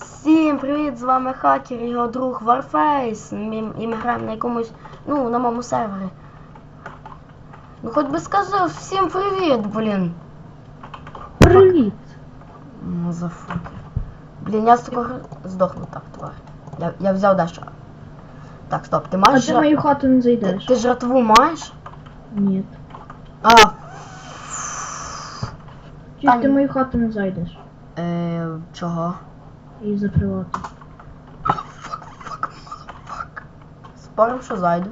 Всім привіт, з вами хакер, його друг Warface. Ми, і ми граємо на якомусь, ну, на моєму сервері. Ну хоч би сказав, всім привіт, блін. Привіт. Мазафуки. Блін, я з такого здохну так, тварь. Я, я взяв дещо. Так, стоп, ти А маєш ти в мою хату не ти, зайдеш? ти жратву маєш? Ні. А, Чи ти в мою хату не зайдеш? е, чого? І закривати. Спорим, що зайду.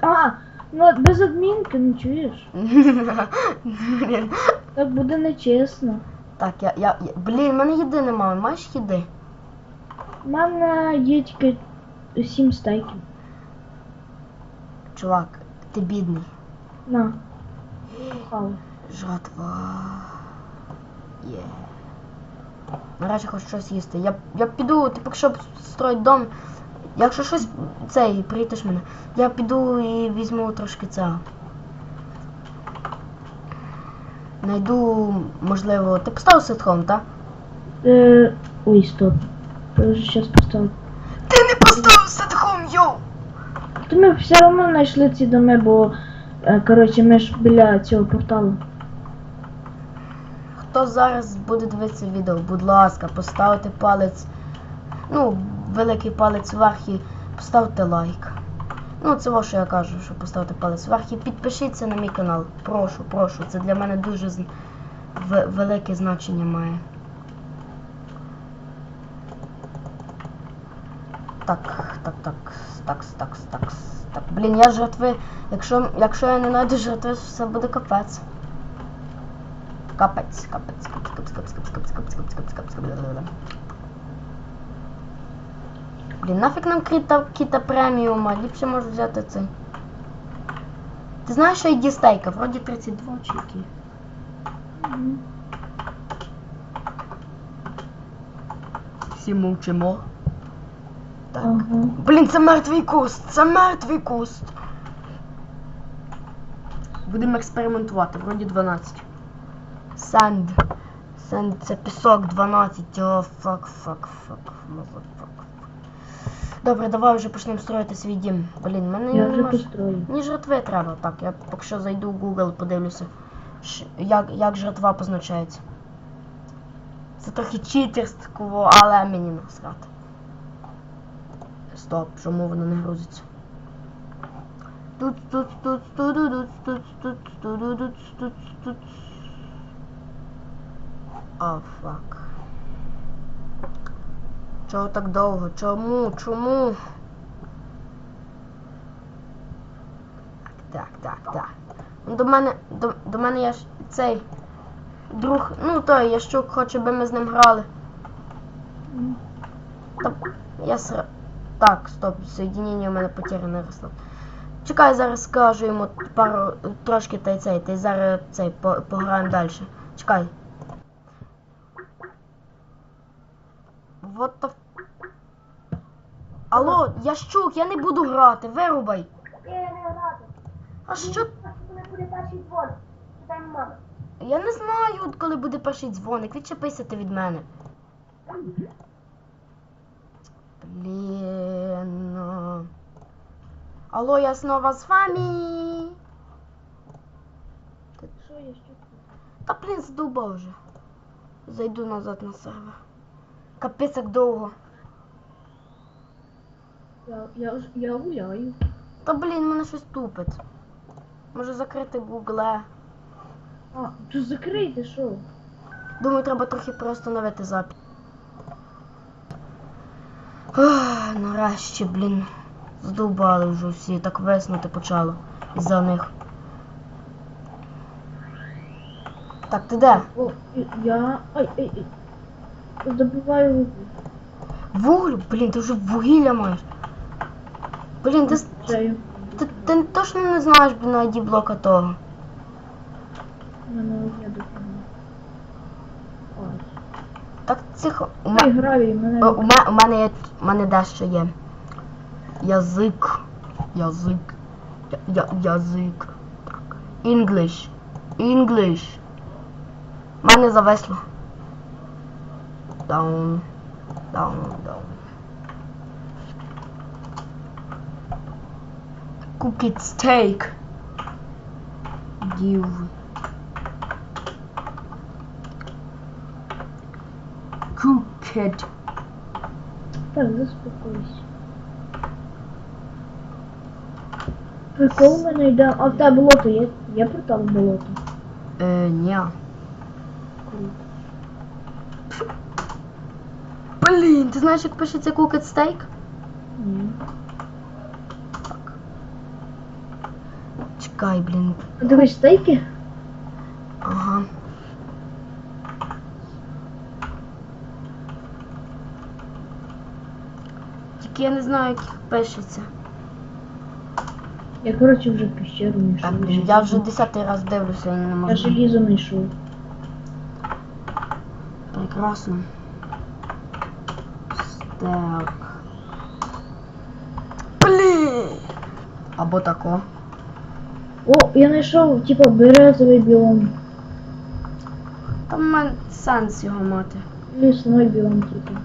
А, ну от без адмінки, не чуєш? Блін. Так буде нечесно. Так, я, я, я. Блін, в мене їди немає, маєш їди? У мене є тільки сім стейків. Чувак, ти бідний. На. Жратва. Є. Наразі хочу щось їсти. Я, я піду, ти поки що строїть дом. Якщо щось цей, прийдеш мене. Я піду і візьму трошки цього. Найду, можливо, ти поставив ситхом, так? Е, ой, стоп. Я вже щас поставив. Ти не поставив ситхом, йоу! То ми все одно знайшли ці доми, бо е, коротше ми ж біля цього порталу. Хто зараз буде дивитися відео, будь ласка, поставте палець, ну, великий палець вверх і поставте лайк. Ну, це що я кажу, що поставте палець вверх і підпишіться на мій канал. Прошу, прошу. Це для мене дуже велике значення має. Так, так, так, так, так, так, так. Блін, я жертви. Якщо, якщо я не знайду жертви, все буде капець. Капець, капець, капець, капець, капець, капець, капець, капець, капець, капець, капець, капець. Блін, нафіг нам кіта, кіта преміума, ліпше можу взяти цей. Ти знаєш, що ID стейка? Вроді 32 чи які. Всі мовчимо. Так. Ага. Блін, це мертвий куст! Це мертвий куст! Будемо експериментувати, вроді 12. Санд. Санд це пісок 12. О, фак, фак, фак, мазафак. Добре, давай вже почнемо строїти свій дім. Блін, мене Я вже нема ж- построю. Мені жратви треба. Так, я поки що зайду в Google, подивлюся, як, як жратва позначається. Це трохи читерство, але мені насрати. Стоп, чому воно не грузиться? Тут, тут, тут, тут, тут, тут, тут, тут, тут, тут, тут. А, фак. Чого так довго? Чому? Чому? Так, так, так. Ну, До мене, до, до мене я ж цей друг, ну той ящук хоче, би ми з ним грали. Та, я сра... Так, стоп, соєдинення у мене потеряне росло. Чекай, зараз скажу йому пару трошки та й цей, та й зараз цей по, пограємо далі. Чекай. Вот the... Алло, ящук, я не буду грати, вирубай. Я не грати. А що Коли буде перший дзвон, питай мама. Я не знаю, коли буде перший дзвоник. Відчепися ти від мене. Блін. ну. Алло, я снова з вами. Що я ще? Та блін, здуба вже. Зайду назад на сервер. Капець як довго. Я, я, я гуляю. Та блін, мене щось тупить. Може закрити Google. А, то закрийте, що? Думаю, треба трохи приостановити запис. Нарешті, блін. Здовбали вже всі, так веснути почало із-за них. Так, ти де? О, я. Ай, ай, ай. Добиваю вугіль. Вуглю? Блін, ти вже вугілля маєш. Блін, ти, Чаю. ти, ти точно не знаєш, блін, ID блока того. У мене одне Так тихо. У, ме- гравій, мене. У, ме- у мене є у мене дещо є. Язик. Язик. Я, я, язик. Так. English. English. У мене завесло. Down. Down, down. Cooked steak. Give. Cooked. Так, заспокойся. Прикол мене йде. А в тебе болото є? Є портал в болото? Е, ні. Круто. Блін, ти знаєш, як пишеться cooked steak? Ні. Чекай, блін. Дивись, стейки? Ага. Тільки я не знаю, як їх пишеться. Я, коротше, вже піщеру Так, знайшов. блін, я вже десятий раз дивлюся і не Я можу. желізо знайшов. Прекрасно. Стек. Блін! Або тако. О, я знайшов, типа, березовий біом. Там в мене сенс його мати. Лісний біом, типа.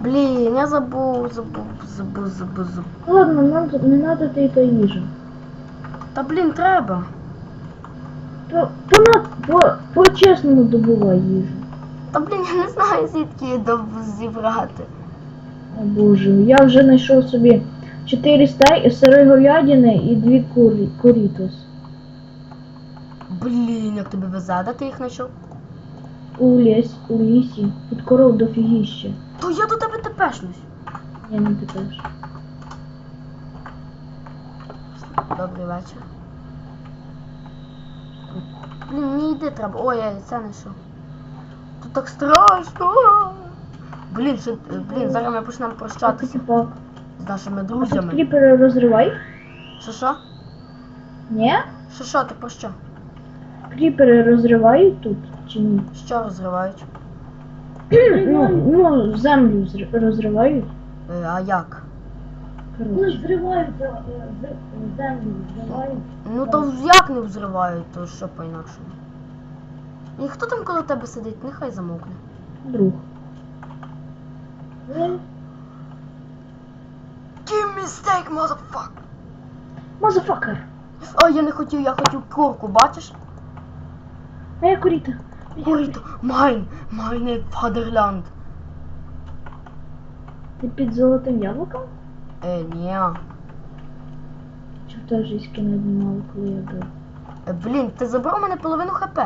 Блін, я забув, забув, забув, забув, забув. Ладно, нам тут не треба типа їжа. Та блін, треба. То, то на, по, по-чесному добувай їжу. Та блін, я не знаю, звідки її зібрати. О боже, я вже знайшов собі 4 стай, сири говядини і 2 курі, курітос. Блін, як тобі везе, де ти їх знайшов? У ліс, у лісі. Тут коров дофігіще. То я до тебе тепешнусь. Я не теж. Добрий вечір. Блін, мені йти треба. Ой, я це знайшов. Тут так страшно. Блін, що, блін, зараз ми почнемо прощатися з нашими друзями. кріпери розривай? Що що? Ні? Що що, ти про що? Кріпери розривають тут чи ні? Що розривають? ну, ну, землю розривають. Е, а як? Коротше. зриваються, землю зривають. Ну то як не взривають, то що по-інакшому? І хто там коло тебе сидить? Нехай замовкне. Друг. Give me steak, motherfucker! Мазафакер! Ой, я не хотів, я хотів курку, бачиш? А я куріта. Курito, майн, майне фадерлянд. Ти під золотим яблуком? Е, ні. Чи в тебе ж мало, коли я бив? Е, блін, ти забрав у мене половину хп.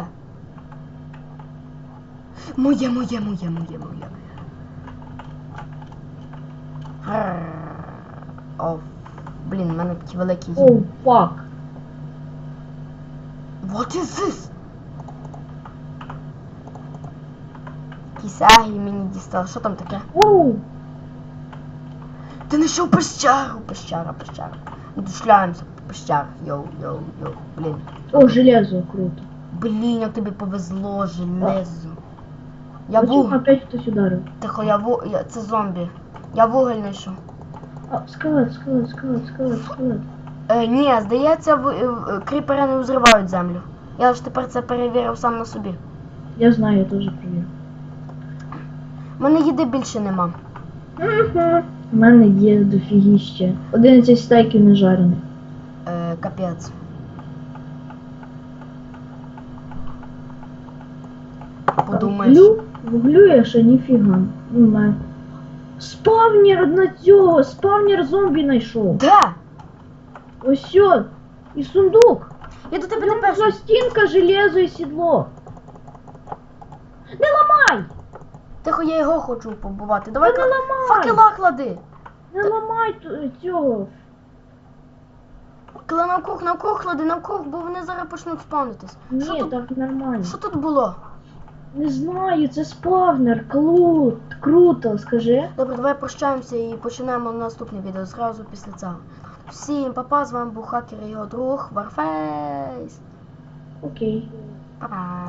Моє, моє, моє, моє, моє. Грррр. О, блін, в мене такі великі. Оу, фак. What is this? Кисяги мені дістали. Що там таке? Оу! Ти знайшов пещеру, пещера, пещера. Ми тут шляємося по пещерах. Йоу, йоу, йоу. Блін. О, железо, круто. Блін, як тобі повезло, железо. Я Почему вуголь. опять хтось ударив? Тихо, я ву... я... Це зомбі. Я вуголь знайшов. А, скелет, скелет, скелет, скелет, скелет. Е, ні, здається, в... е, кріпери не взривають землю. Я ж тепер це перевірив сам на собі. Я знаю, я теж провірю. У мене їди більше нема. У мене є дофігіще. 11 стейків не жарених. Е, капець. Подумаєш. Вуглю я ще ніфіга. Ну. Спавнер на цього! Спавнер зомбі знайшов. Де? Ось сьо. І сундук. Я до тебе Там тепер. пластинка, железо і сідло. Не ламай! Тихо, я його хочу побувати. Давай Та не ламай! факела клади. Не ламай ту- цього. Кла навкруг, навкруг клади, навкруг, бо вони зараз почнуть спавнитись. Що Ні, тут, так нормально. що тут було? Не знаю, це спавнер, клут, круто, скажи. Добре, давай прощаємося і починаємо наступне відео зразу після цього. Всім папа, з вами був хакер і його друг Варфейс. Окей. Па-па.